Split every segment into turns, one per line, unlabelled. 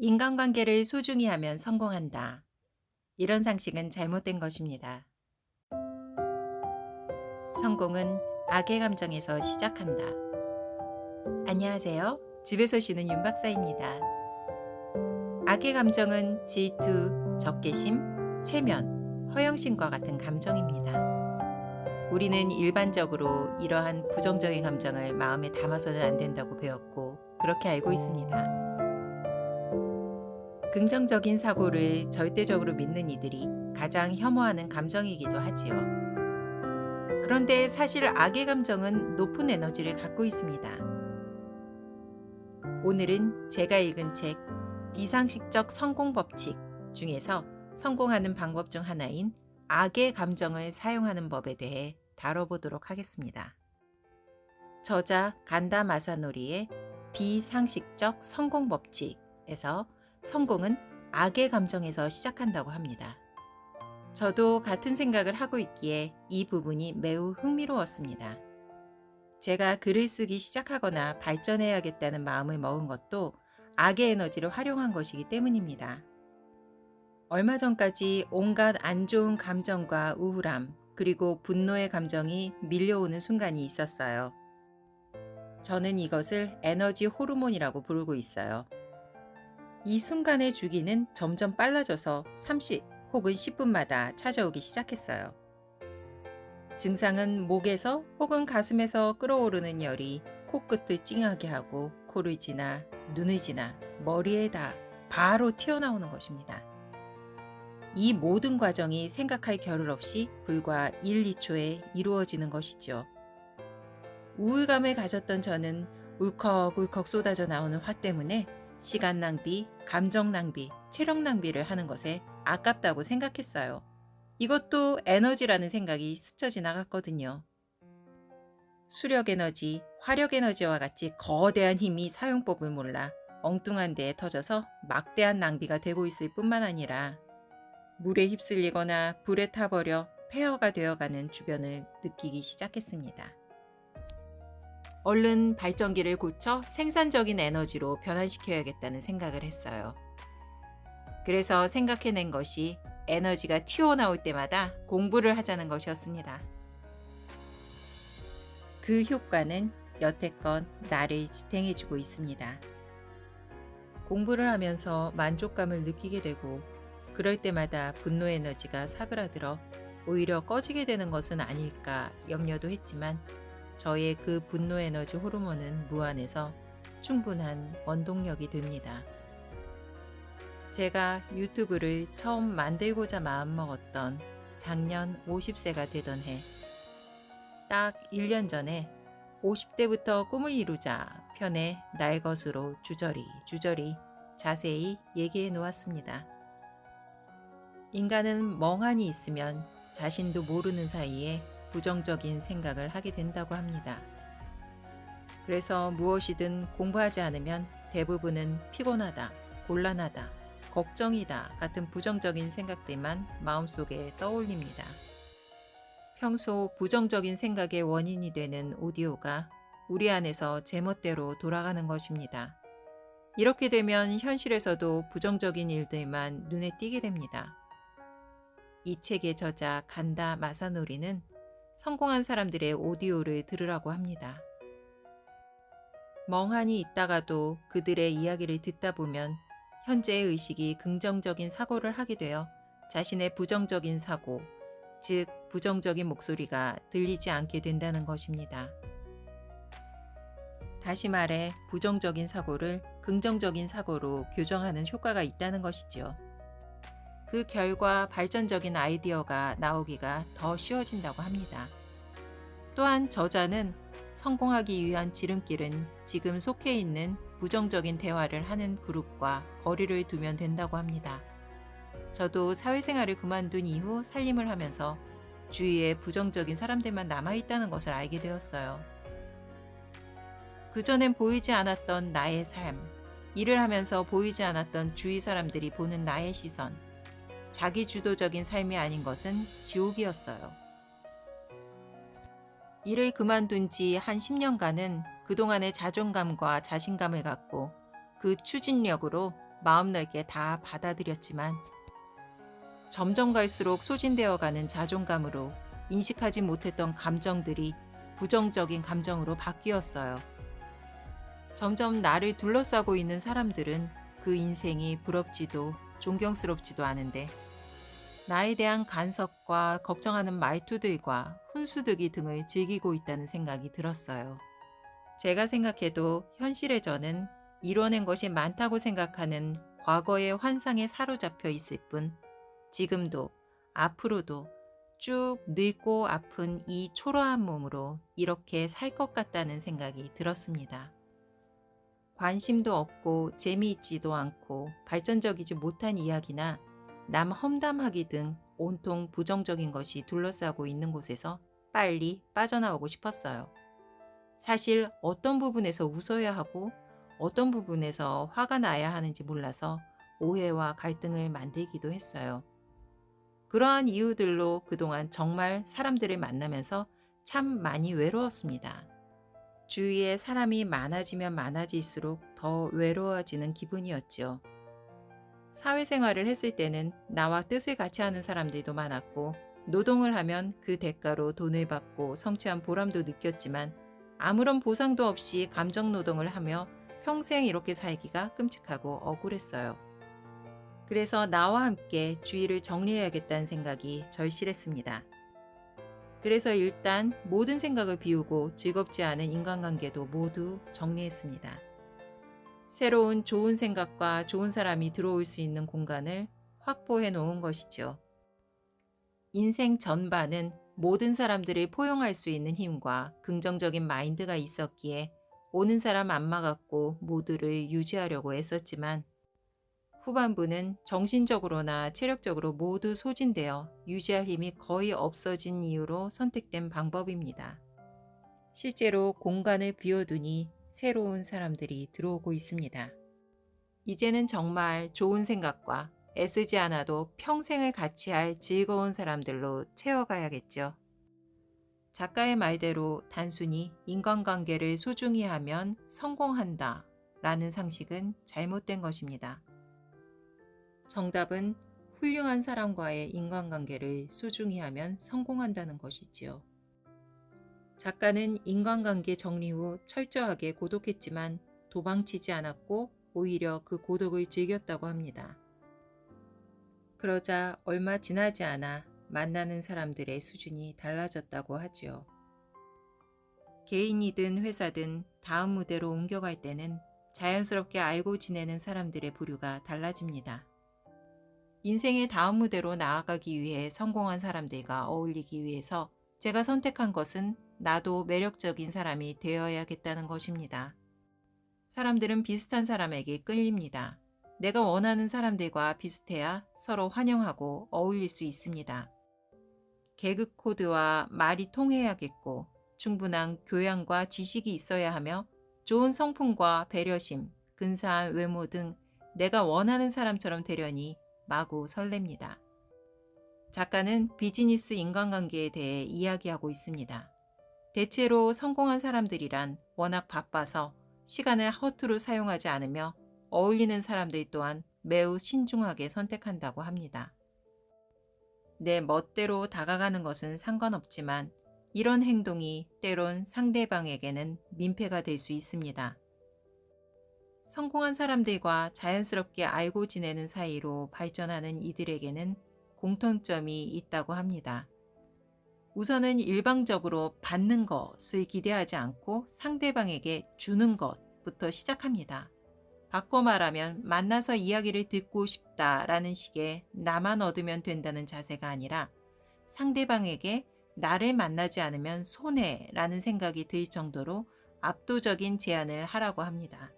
인간관계를 소중히 하면 성공한다. 이런 상식은 잘못된 것입니다. 성공은 악의 감정에서 시작한다. 안녕하세요. 집에서 쉬는 윤 박사입니다. 악의 감정은 질투, 적개심, 최면, 허영심과 같은 감정입니다. 우리는 일반적으로 이러한 부정적인 감정을 마음에 담아서는 안 된다고 배웠고 그렇게 알고 있습니다. 긍정적인 사고를 절대적으로 믿는 이들이 가장 혐오하는 감정이기도 하지요. 그런데 사실 악의 감정은 높은 에너지를 갖고 있습니다. 오늘은 제가 읽은 책 비상식적 성공 법칙 중에서 성공하는 방법 중 하나인 악의 감정을 사용하는 법에 대해 다뤄보도록 하겠습니다. 저자 간다 마사노리의 비상식적 성공 법칙에서 성공은 악의 감정에서 시작한다고 합니다. 저도 같은 생각을 하고 있기에 이 부분이 매우 흥미로웠습니다. 제가 글을 쓰기 시작하거나 발전해야겠다는 마음을 먹은 것도 악의 에너지를 활용한 것이기 때문입니다. 얼마 전까지 온갖 안 좋은 감정과 우울함, 그리고 분노의 감정이 밀려오는 순간이 있었어요. 저는 이것을 에너지 호르몬이라고 부르고 있어요. 이 순간의 주기는 점점 빨라져서 30 혹은 10분마다 찾아오기 시작했어요. 증상은 목에서 혹은 가슴에서 끓어오르는 열이 코끝을 찡하게 하고 코를 지나 눈을 지나 머리에 다 바로 튀어나오는 것입니다. 이 모든 과정이 생각할 겨를 없이 불과 1, 2초에 이루어지는 것이죠. 우울감을 가졌던 저는 울컥울컥 쏟아져 나오는 화 때문에 시간 낭비, 감정 낭비, 체력 낭비를 하는 것에 아깝다고 생각했어요. 이것도 에너지라는 생각이 스쳐 지나갔거든요. 수력 에너지, 화력 에너지와 같이 거대한 힘이 사용법을 몰라 엉뚱한 데에 터져서 막대한 낭비가 되고 있을 뿐만 아니라 물에 휩쓸리거나 불에 타버려 폐허가 되어가는 주변을 느끼기 시작했습니다. 얼른 발전기를 고쳐 생산적인 에너지로 변환시켜야겠다는 생각을 했어요. 그래서 생각해낸 것이 에너지가 튀어나올 때마다 공부를 하자는 것이었습니다. 그 효과는 여태껏 나를 지탱해주고 있습니다. 공부를 하면서 만족감을 느끼게 되고 그럴 때마다 분노 에너지가 사그라들어 오히려 꺼지게 되는 것은 아닐까 염려도 했지만 저의 그 분노 에너지 호르몬은 무한해서 충분한 원동력이 됩니다. 제가 유튜브를 처음 만들고자 마음먹었던 작년 50세가 되던 해, 딱 1년 전에 50대부터 꿈을 이루자 편에 날 것으로 주저리 주저리 자세히 얘기해 놓았습니다. 인간은 멍하니 있으면 자신도 모르는 사이에 부정적인 생각을 하게 된다고 합니다. 그래서 무엇이든 공부하지 않으면 대부분은 피곤하다, 곤란하다, 걱정이다 같은 부정적인 생각들만 마음속에 떠올립니다. 평소 부정적인 생각의 원인이 되는 오디오가 우리 안에서 제멋대로 돌아가는 것입니다. 이렇게 되면 현실에서도 부정적인 일들만 눈에 띄게 됩니다. 이 책의 저자 간다 마사노리는 성공한 사람들의 오디오를 들으라고 합니다. 멍하니 있다가도 그들의 이야기를 듣다 보면 현재의 의식이 긍정적인 사고를 하게 되어 자신의 부정적인 사고, 즉 부정적인 목소리가 들리지 않게 된다는 것입니다. 다시 말해 부정적인 사고를 긍정적인 사고로 교정하는 효과가 있다는 것이죠. 그 결과 발전적인 아이디어가 나오기가 더 쉬워진다고 합니다. 또한 저자는 성공하기 위한 지름길은 지금 속해 있는 부정적인 대화를 하는 그룹과 거리를 두면 된다고 합니다. 저도 사회생활을 그만둔 이후 살림을 하면서 주위에 부정적인 사람들만 남아있다는 것을 알게 되었어요. 그전엔 보이지 않았던 나의 삶, 일을 하면서 보이지 않았던 주위 사람들이 보는 나의 시선, 자기 주도적인 삶이 아닌 것은 지옥이었어요. 일을 그만둔 지 한 10년간은 그동안의 자존감과 자신감을 갖고 그 추진력으로 마음 넓게 다 받아들였지만 점점 갈수록 소진되어 가는 자존감으로 인식하지 못했던 감정들이 부정적인 감정으로 바뀌었어요. 점점 나를 둘러싸고 있는 사람들은 그 인생이 부럽지도 존경스럽지도 않은데 나에 대한 간섭과 걱정하는 말투들과 훈수득이 등을 즐기고 있다는 생각이 들었어요. 제가 생각해도 현실의 저는 이뤄낸 것이 많다고 생각하는 과거의 환상에 사로잡혀 있을 뿐 지금도 앞으로도 쭉 늙고 아픈 이 초라한 몸으로 이렇게 살 것 같다는 생각이 들었습니다. 관심도 없고 재미있지도 않고 발전적이지 못한 이야기나 남 험담하기 등 온통 부정적인 것이 둘러싸고 있는 곳에서 빨리 빠져나오고 싶었어요. 사실 어떤 부분에서 웃어야 하고 어떤 부분에서 화가 나야 하는지 몰라서 오해와 갈등을 만들기도 했어요. 그러한 이유들로 그동안 정말 사람들을 만나면서 참 많이 외로웠습니다. 주위에 사람이 많아지면 많아질수록 더 외로워지는 기분이었죠. 사회생활을 했을 때는 나와 뜻을 같이 하는 사람들도 많았고 노동을 하면 그 대가로 돈을 받고 성취한 보람도 느꼈지만 아무런 보상도 없이 감정 노동을 하며 평생 이렇게 살기가 끔찍하고 억울했어요. 그래서 나와 함께 주위를 정리해야겠다는 생각이 절실했습니다. 그래서 일단 모든 생각을 비우고 즐겁지 않은 인간관계도 모두 정리했습니다. 새로운 좋은 생각과 좋은 사람이 들어올 수 있는 공간을 확보해 놓은 것이죠. 인생 전반은 모든 사람들을 포용할 수 있는 힘과 긍정적인 마인드가 있었기에 오는 사람 안 막았고 모두를 유지하려고 애썼지만 후반부는 정신적으로나 체력적으로 모두 소진되어 유지할 힘이 거의 없어진 이유로 선택된 방법입니다. 실제로 공간을 비워두니 새로운 사람들이 들어오고 있습니다. 이제는 정말 좋은 생각과 애쓰지 않아도 평생을 같이 할 즐거운 사람들로 채워가야겠죠. 작가의 말대로 단순히 인간관계를 소중히 하면 성공한다 라는 상식은 잘못된 것입니다. 정답은 훌륭한 사람과의 인간관계를 소중히 하면 성공한다는 것이지요. 작가는 인간관계 정리 후 철저하게 고독했지만 도망치지 않았고 오히려 그 고독을 즐겼다고 합니다. 그러자 얼마 지나지 않아 만나는 사람들의 수준이 달라졌다고 하지요. 개인이든 회사든 다음 무대로 옮겨갈 때는 자연스럽게 알고 지내는 사람들의 부류가 달라집니다. 인생의 다음 무대로 나아가기 위해 성공한 사람들과 어울리기 위해서 제가 선택한 것은 나도 매력적인 사람이 되어야겠다는 것입니다. 사람들은 비슷한 사람에게 끌립니다. 내가 원하는 사람들과 비슷해야 서로 환영하고 어울릴 수 있습니다. 개그 코드와 말이 통해야겠고 충분한 교양과 지식이 있어야 하며 좋은 성품과 배려심, 근사한 외모 등 내가 원하는 사람처럼 되려니 마구 설렙니다. 작가는 비즈니스 인간관계에 대해 이야기하고 있습니다. 대체로 성공한 사람들이란 워낙 바빠서 시간을 허투루 사용하지 않으며 어울리는 사람들 또한 매우 신중하게 선택한다고 합니다. 내 멋대로 다가가는 것은 상관없지만 이런 행동이 때론 상대방에게는 민폐가 될 수 있습니다. 성공한 사람들과 자연스럽게 알고 지내는 사이로 발전하는 이들에게는 공통점이 있다고 합니다. 우선은 일방적으로 받는 것을 기대하지 않고 상대방에게 주는 것부터 시작합니다. 바꿔 말하면 만나서 이야기를 듣고 싶다라는 식의 나만 얻으면 된다는 자세가 아니라 상대방에게 나를 만나지 않으면 손해라는 생각이 들 정도로 압도적인 제안을 하라고 합니다.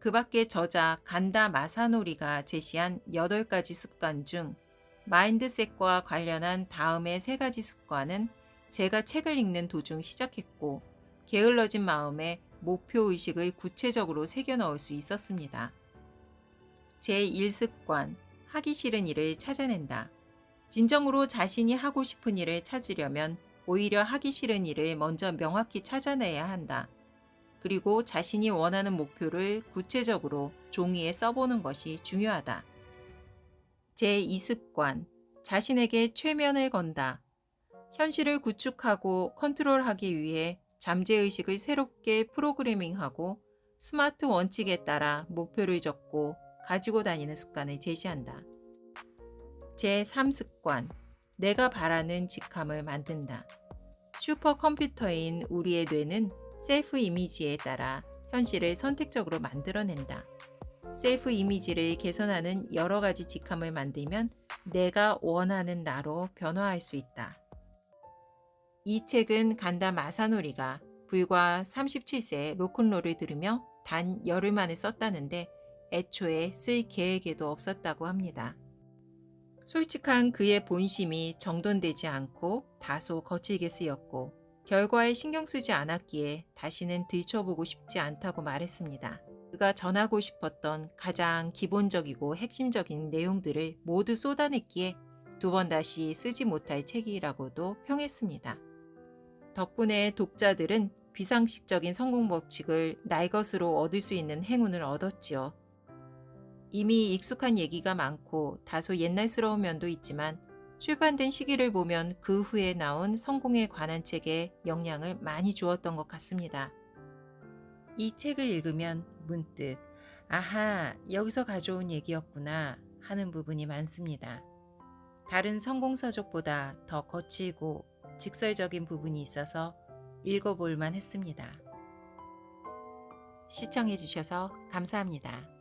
그 밖에 저자 간다 마사노리가 제시한 8가지 습관 중 마인드셋과 관련한 다음의 3가지 습관은 제가 책을 읽는 도중 시작했고 게을러진 마음에 목표 의식을 구체적으로 새겨 넣을 수 있었습니다. 제1습관 하기 싫은 일을 찾아낸다. 진정으로 자신이 하고 싶은 일을 찾으려면 오히려 하기 싫은 일을 먼저 명확히 찾아내야 한다. 그리고 자신이 원하는 목표를 구체적으로 종이에 써보는 것이 중요하다. 제2습관, 자신에게 최면을 건다. 현실을 구축하고 컨트롤하기 위해 잠재의식을 새롭게 프로그래밍하고 스마트 원칙에 따라 목표를 적고 가지고 다니는 습관을 제시한다. 제3습관, 내가 바라는 직함을 만든다. 슈퍼컴퓨터인 우리의 뇌는 셀프 이미지에 따라 현실을 선택적으로 만들어낸다. 셀프 이미지를 개선하는 여러 가지 직함을 만들면 내가 원하는 나로 변화할 수 있다. 이 책은 간다 마사노리가 불과 37세에 로큰롤을 들으며 단 열흘 만에 썼다는데 애초에 쓸 계획에도 없었다고 합니다. 솔직한 그의 본심이 정돈되지 않고 다소 거칠게 쓰였고 결과에 신경 쓰지 않았기에 다시는 들춰보고 싶지 않다고 말했습니다. 그가 전하고 싶었던 가장 기본적이고 핵심적인 내용들을 모두 쏟아냈기에 두 번 다시 쓰지 못할 책이라고도 평했습니다. 덕분에 독자들은 비상식적인 성공 법칙을 날 것으로 얻을 수 있는 행운을 얻었지요. 이미 익숙한 얘기가 많고 다소 옛날스러운 면도 있지만 출판된 시기를 보면 그 후에 나온 성공에 관한 책에 영향을 많이 주었던 것 같습니다. 이 책을 읽으면 문득 아하 여기서 가져온 얘기였구나 하는 부분이 많습니다. 다른 성공서적보다 더 거칠고 직설적인 부분이 있어서 읽어볼만 했습니다. 시청해주셔서 감사합니다.